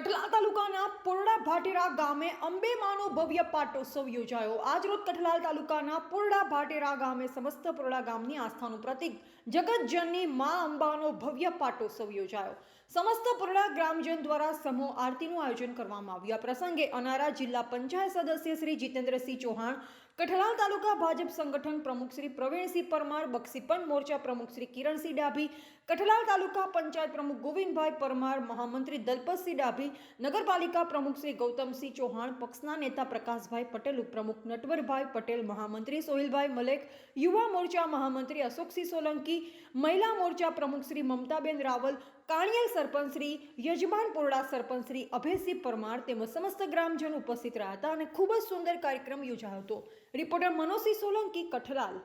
કઠલા તાલુકાના પુરડા ભાટેરા ગામે અંબેમાનો ભવ્ય પાટોત્સવ યોજાયો. આજરોજ કઠલાલ તાલુકાના પુરડા ભાટેરા ગામે સમસ્ત પુરડા ગામની આસ્થાનું પ્રતીક જગતજનની મા અંબાનો ભવ્ય પાટોત્સવ યોજાયો. સમસ્ત પુરડા ગ્રામજન દ્વારા સમૂહ આરતીનું આયોજન કરવામાં આવ્યું. આ પ્રસંગે અનારા જિલ્લા પંચાયત સદસ્ય શ્રી જીતેન્દ્રસિંહ ચૌહાણ, કઠલાલ તાલુકા ભાજપ સંગઠન પ્રમુખ શ્રી પ્રવીણસિંહ પરમાર બક્ષીપન મોરચા પ્રમુખ શ્રી કિરણસિંહ ડાભી, કઠલાલ તાલુકા પંચાયત પ્રમુખ ગોવિંદભાઈ પરમાર, મહામંત્રી દલપતસિંહ ડાભી નગરપાલિકા પ્રમુખ શ્રી ગૌતમસિંહ ચૌહાણ, પક્ષના નેતા પ્રકાશભાઈ પટેલ, ઉપપ્રમુખ નટવરભાઈ પટેલ, મહામંત્રી સોહિલભાઈ મલેક, યુવા મોરચા મહામંત્રી અશોકસિંહ સોલંકી, મહિલા મોરચા પ્રમુખ શ્રી મમતાબેન રાવલ, કાણિયલ સરપંચ શ્રી યજમાન પોરડા સરપંચ શ્રી અભયસિંહ પરમાર તેમજ સમસ્ત ગ્રામજન ઉપસ્થિત રહ્યા હતા અને ખૂબ જ સુંદર કાર્યક્રમ યોજાયો હતો. રિપોર્ટર મનોજસિંહ સોલંકી, કઠલાલ.